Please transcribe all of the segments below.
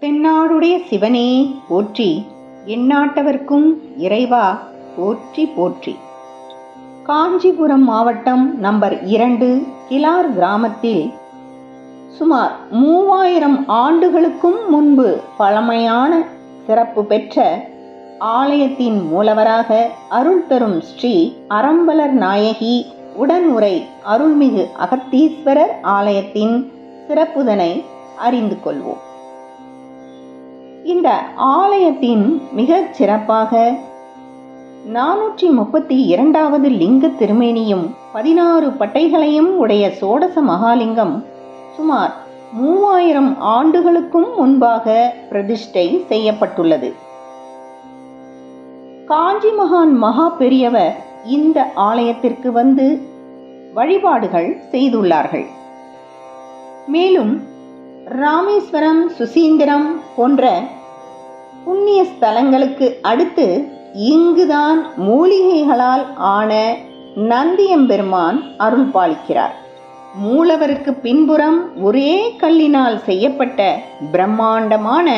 தென்னாடுடைய சிவனே போற்றி. எந்நாட்டவர்க்கும் இறைவா போற்றி போற்றி. காஞ்சிபுரம் மாவட்டம் நம்பர் இரண்டு கிலார் கிராமத்தில் சுமார் மூவாயிரம் ஆண்டுகளுக்கும் முன்பு பழமையான சிறப்பு பெற்ற ஆலயத்தின் மூலவராக அருள் தரும் ஸ்ரீ அறம்பலர் நாயகி உடனுரை அருள்மிகு அகத்தீஸ்வரர் ஆலயத்தின் சிறப்புதனை அறிந்து கொள்வோம். இந்த ஆலயத்தின் மிகச் சிறப்பாக நானூற்றி முப்பத்தி இரண்டாவது லிங்க திருமேனியும் பதினாறு பட்டைகளையும் உடைய சோடச மகாலிங்கம் சுமார் மூவாயிரம் ஆண்டுகளுக்கும் முன்பாக பிரதிஷ்டை செய்யப்பட்டுள்ளது. காஞ்சி மகான் மகா பெரியவர் இந்த ஆலயத்திற்கு வந்து வழிபாடுகள் செய்துள்ளார்கள். மேலும் ராமேஸ்வரம் சுசீந்திரம் போன்ற புண்ணிய ஸ்தலங்களுக்கு அடுத்து இங்குதான் மூலிகைகளால் ஆன நந்தியம்பெருமான் அருள் பாலிக்கிறார் மூலவருக்கு பின்புறம் ஒரே கல்லினால் செய்யப்பட்ட பிரம்மாண்டமான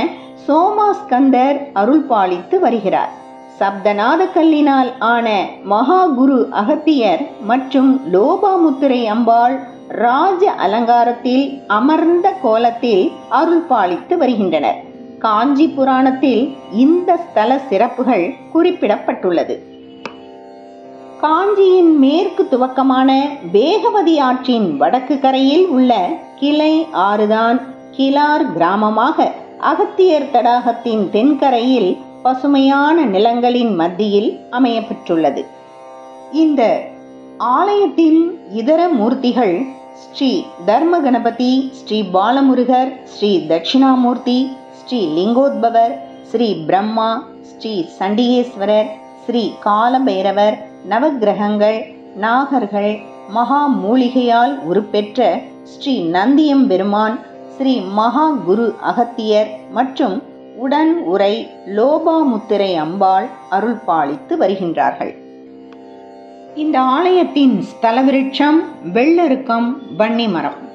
சோமாஸ்கந்தர் அருள் பாலித்து வருகிறார். சப்தநாத கல்லினால் ஆன மகாகுரு அகத்தியர் மற்றும் லோபாமுத்திரை அம்பாள் ராஜ அலங்காரத்தில் அமர்ந்த கோலத்தில் அருள் பாலித்து வருகின்றனர். காஞ்சி புராணத்தில் இந்த ஸ்தல சிறப்புகள் குறிப்பிடப்பட்டுள்ளது. காஞ்சியின் மேற்கு துவக்கமான வேகவதி ஆற்றின் வடக்கு கரையில் உள்ள கிளை ஆறுதான் கிலார் கிராமமாக அகத்தியர் தடாகத்தின் தென்கரையில் பசுமையான நிலங்களின் மத்தியில் அமையப்பெற்றுள்ளது. இந்த ஆலயத்தின் இதர மூர்த்திகள் ஸ்ரீ தர்ம கணபதி ஸ்ரீ பாலமுருகர் ஸ்ரீ தட்சிணாமூர்த்தி ஸ்ரீ லிங்கோத்பவர் ஸ்ரீ பிரம்மா ஸ்ரீ சண்டிகேஸ்வரர் ஸ்ரீ காலபைரவர் நவக்கிரகங்கள் நாகர்கள் மகா மூலிகையால் உருப்பெற்ற ஸ்ரீ நந்தியம் பெருமான் ஸ்ரீ மகா குரு அகத்தியர் மற்றும் உடன் உரை லோபாமுத்திரை அம்பாள் அருள் பாலித்து வருகின்றார்கள். இந்த ஆலயத்தின் ஸ்தல விருட்சம் வெள்ளருக்கம் வன்னி மரம்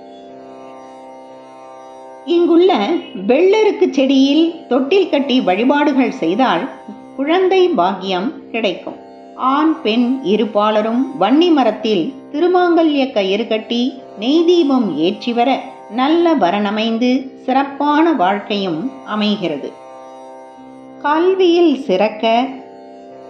இங்குள்ள வெள்ளருக்கு செடியில் தொட்டில் கட்டி வழிபாடுகள் செய்தால் குழந்தை பாக்கியம் கிடைக்கும். ஆண் பெண் இருபாலரும் வன்னி மரத்தில் திருமாங்கல்ய கயிறு கட்டி நெய் தீபம் ஏற்றி வர நல்ல வரணமைந்து சிறப்பான வாழ்க்கையும் அமைகிறது. கல்வியில் சிறக்க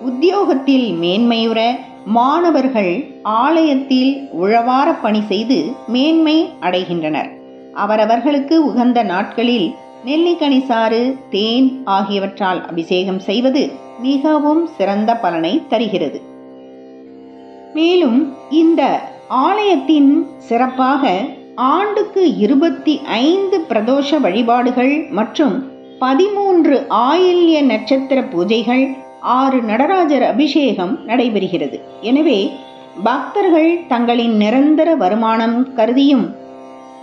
உத்தியோகத்தில் மேன்மையுற மாணவர்கள் ஆலயத்தில் உழவார பணி செய்து மேன்மை அடைகின்றனர். அவரவர்களுக்கு உகந்த நாட்களில் நெல்லிக்கனி சாறு தேன் ஆகியவற்றால் அபிஷேகம் செய்வது மிகவும் சிறந்த பலனை தருகிறது. மேலும் இந்த ஆலயத்தின் சிறப்பாக ஆண்டுக்கு இருபத்தி ஐந்து பிரதோஷ வழிபாடுகள் மற்றும் பதிமூன்று ஆயில்ய நட்சத்திர பூஜைகள் ஆறு நடராஜர் அபிஷேகம் நடைபெறுகிறது. எனவே பக்தர்கள் தங்களின் நிரந்தர வருமானம் கருதியும்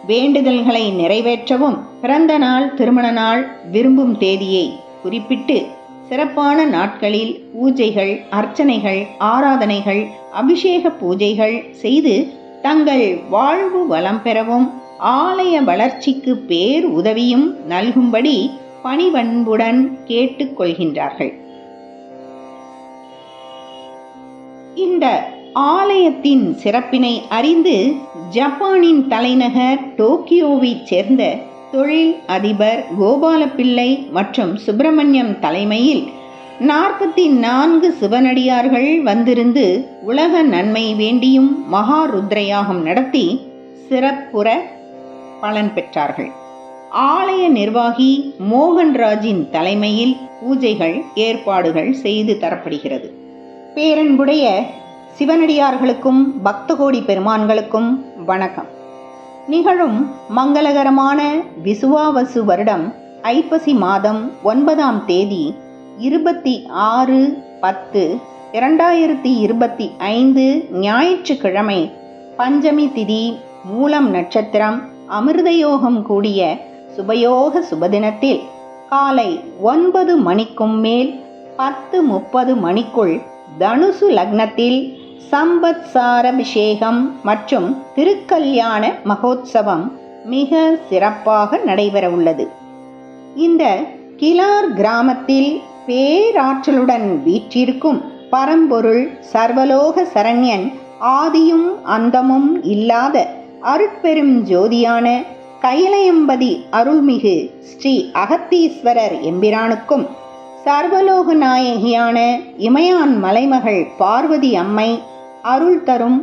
வேண்டுதல்களை நிறைவேற்றவும் பிறந்த நாள் திருமண நாள் விரும்பும் தேதியை குறிப்பிட்டு சிறப்பான நாட்களில் பூஜைகள் அர்ச்சனைகள் ஆராதனைகள் அபிஷேக பூஜைகள் செய்து தங்கள் வாழ்வு வளம் பெறவும் ஆலய வளர்ச்சிக்கு பேர் உதவியும் நல்கும்படி பணிவன்புடன் கேட்டுக்கொள்கின்றார்கள் இந்த ஆலயத்தின் சிறப்பினை அறிந்து ஜப்பானின் தலைநகர் டோக்கியோவைச் சேர்ந்த தொழில் அதிபர் கோபாலப்பிள்ளை மற்றும் சுப்பிரமணியம் தலைமையில் நாற்பத்தி நான்கு சிவனடியார்கள் வந்திருந்து உலக நன்மை வேண்டியும் மகா ருத்ரயாகம் நடத்தி சிறப்புற பலன் பெற்றார்கள். ஆலய நிர்வாகி மோகன்ராஜின் தலைமையில் பூஜைகள் ஏற்பாடுகள் செய்து தரப்படுகிறது. பேரன்புடைய சிவனடியார்களுக்கும் பக்தகோடி பெருமான்களுக்கும் வணக்கம். நிகழும் மங்களகரமான விசுவாவசு வருடம் ஐப்பசி மாதம் ஒன்பதாம் தேதி இருபத்தி ஆறு பத்து இரண்டாயிரத்தி இருபத்தி ஐந்து ஞாயிற்றுக்கிழமை பஞ்சமி திதி மூலம் நட்சத்திரம் அமிர்தயோகம் கூடிய சுபயோக சுபதினத்தில் காலை ஒன்பது மணிக்கும் மேல் பத்து முப்பது மணிக்குள் தனுசு லக்னத்தில் சம்பத்சாரபிஷேகம் மற்றும் திருக்கல்யாண மகோத்சவம் மிக சிறப்பாக நடைபெற உள்ளது இந்த கிலார் கிராமத்தில் பேராற்றலுடன் வீற்றிருக்கும் பரம்பொருள் சர்வலோக சரண்யன் ஆதியும் அந்தமும் இல்லாத அருட்பெரும் ஜோதியான கைலயம்பதி அருள்மிகு ஸ்ரீ அகத்தீஸ்வரர் எம்பிரானுக்கும் சர்வலோக நாயகியான இமயான் மலைமகள் பார்வதி அம்மை அருள் தரும்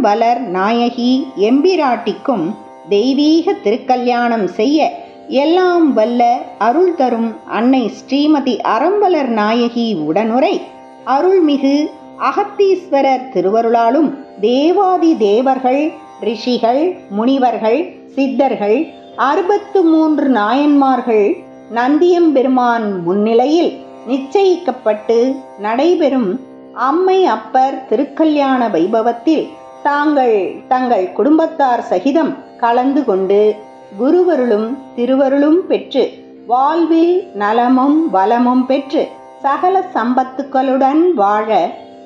வளர் நாயகி எம்பிராட்டிக்கும் தெய்வீக திருக்கல்யாணம் செய்ய எல்லாம் வல்ல அருள் தரும் அன்னை ஸ்ரீமதி அறம்பலர் நாயகி உடனுரை. அருள்மிகு அகத்தீஸ்வரர் திருவருளாலும் தேவாதி தேவர்கள் ரிஷிகள் முனிவர்கள் சித்தர்கள் அறுபத்து மூன்று நாயன்மார்கள் நந்தியம்பெருமான் முன்னிலையில் நிச்சயிக்கப்பட்டு நடைபெறும் அம்மை அப்பர் திருக்கல்யாண வைபவத்தில் தாங்கள் தங்கள் குடும்பத்தார் சகிதம் கலந்து கொண்டு குருவருளும் திருவருளும் பெற்று வாழ்வில் நலமும் வளமும் பெற்று சகல சம்பத்துக்களுடன் வாழ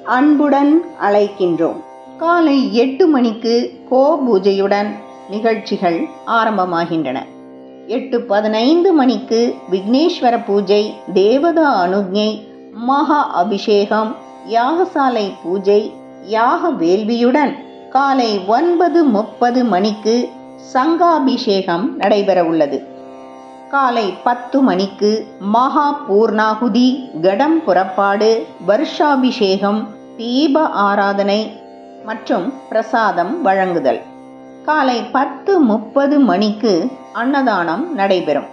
அன்புடன் அழைக்கின்றோம். காலை எட்டு மணிக்கு கோ பூஜையுடன் நிகழ்ச்சிகள் ஆரம்பமாகின்றன. எட்டு பதினைந்து மணிக்கு விக்னேஸ்வர பூஜை தேவதா அனுஜை மகா அபிஷேகம் யாகசாலை பூஜை யாக வேள்வியுடன் காலை ஒன்பது முப்பது மணிக்கு சங்காபிஷேகம் நடைபெற உள்ளது. காலை பத்து மணிக்கு மகா பூர்ணாகுதி கடம் புறப்பாடு வருஷாபிஷேகம் தீப ஆராதனை மற்றும் பிரசாதம் வழங்குதல். காலை பத்து முப்பது மணிக்கு அன்னதானம் நடைபெறும்.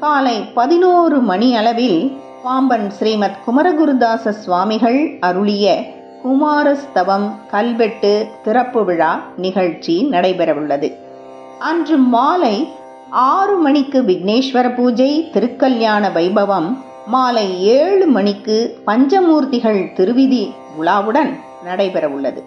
காலை பதினோரு மணி அளவில் பாம்பன் ஸ்ரீமத் குமரகுருதாச சுவாமிகள் அருளிய குமாரஸ்தவம் கல்வெட்டு திறப்பு விழா நிகழ்ச்சி நடைபெறவுள்ளது. அன்று மாலை ஆறு மணிக்கு விக்னேஸ்வர பூஜை திருக்கல்யாண வைபவம் மாலை ஏழு மணிக்கு பஞ்சமூர்த்திகள் திருவிதி உலாவுடன் நடைபெறவுள்ளது.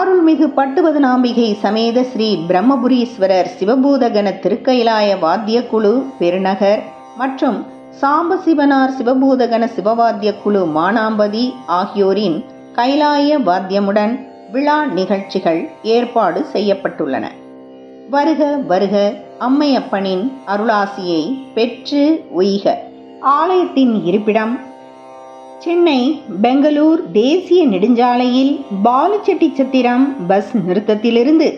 அருள்மிகு பட்டுவதனாம்பிகை சமேத ஸ்ரீ பிரம்மபுரீஸ்வரர் சிவபூதகன திருக்கைலாய வாத்தியக்குழு பெருநகர் மற்றும் சாம்பசிவனார் சிவபூதகன சிவவாத்திய குழு மானாம்பதி ஆகியோரின் கைலாய வாத்தியமுடன் விழா நிகழ்ச்சிகள் ஏற்பாடு செய்யப்பட்டுள்ளன. வருக வருக அம்மையப்பனின் அருளாசியை பெற்று உய்க. ஆலயத்தின் இருப்பிடம் சென்னை பெங்களூர் தேசிய நெடுஞ்சாலையில் பாலுச்செட்டி சத்திரம் பஸ் நிறுத்தத்திலிருந்து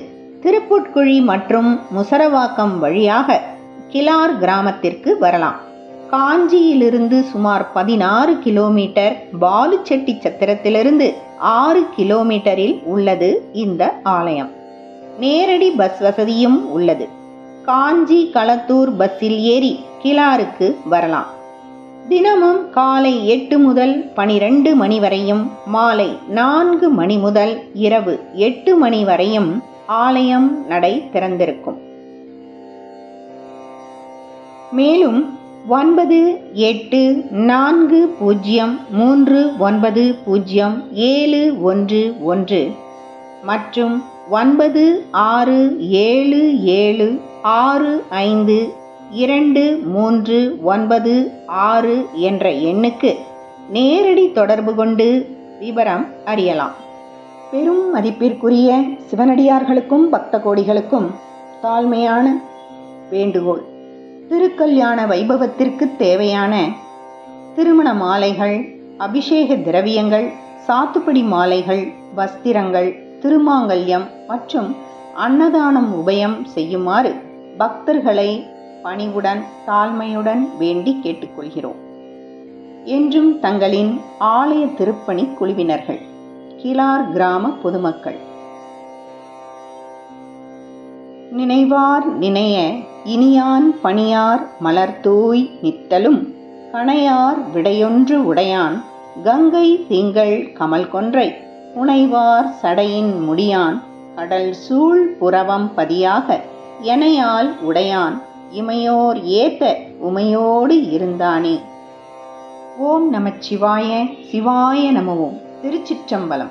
திருப்புட்குழி மற்றும் முசரவாக்கம் வழியாக கிலார் கிராமத்திற்கு வரலாம். காஞ்சியிலிருந்து சுமார் பதினாறு கிலோமீட்டர் பாலுச்செட்டி சத்திரத்திலிருந்து ஆறு கிலோமீட்டரில் உள்ளது இந்த ஆலயம். நேரடி பஸ் வசதியும் உள்ளது. காஞ்சி களத்தூர் பஸ்ஸில் ஏறி கிலாருக்கு வரலாம். தினமும் காலை எட்டு முதல் பனிரெண்டு மணி வரையும் மாலை நான்கு மணி முதல் இரவு எட்டு மணி வரையும் ஆலயம் நடை திறந்திருக்கும். மேலும் ஒன்பது எட்டு நான்கு பூஜ்ஜியம் மூன்று ஒன்பது பூஜ்ஜியம் ஏழு ஒன்று ஒன்று மற்றும் ஒன்பது ஆறு ஏழு ஏழு ஆறு ஐந்து இரண்டு மூன்று ஒன்பது ஆறு என்ற எண்ணுக்கு நேரடி தொடர்பு கொண்டு விவரம் அறியலாம். பெரும் மதிப்பிற்குரிய சிவனடியார்களுக்கும் பக்த கோடிகளுக்கும் தாழ்மையான வேண்டுகோள். திருக்கல்யாண வைபவத்திற்கு தேவையான திருமண மாலைகள் அபிஷேக திரவியங்கள் சாத்துப்படி மாலைகள் வஸ்திரங்கள் திருமாங்கல்யம் மற்றும் அன்னதானம் உபயம் செய்யுமாறு பக்தர்களை பணிவுடன் தாழ்மையுடன் வேண்டி கேட்டுக்கொள்கிறோம். என்றும் தங்களின் ஆலய திருப்பணி குழுவினர்கள் கிலார் கிராம பொதுமக்கள். நினைவார் நினைய இனியான் பணியார் மலர்தூய் நித்தலும் கணையார் விடையொன்று உடையான் கங்கை திங்கள் கமல் கொன்றை புனைவார் சடையின் முடியான். கடல் சூழ் புறவம் பதியாக எனையால் உடையான். இமையோர் ஏத்த உமையோடு இருந்தானே. ஓம் நமச்சிவாய சிவாய நமவோம். திருச்சிற்றம்பலம்.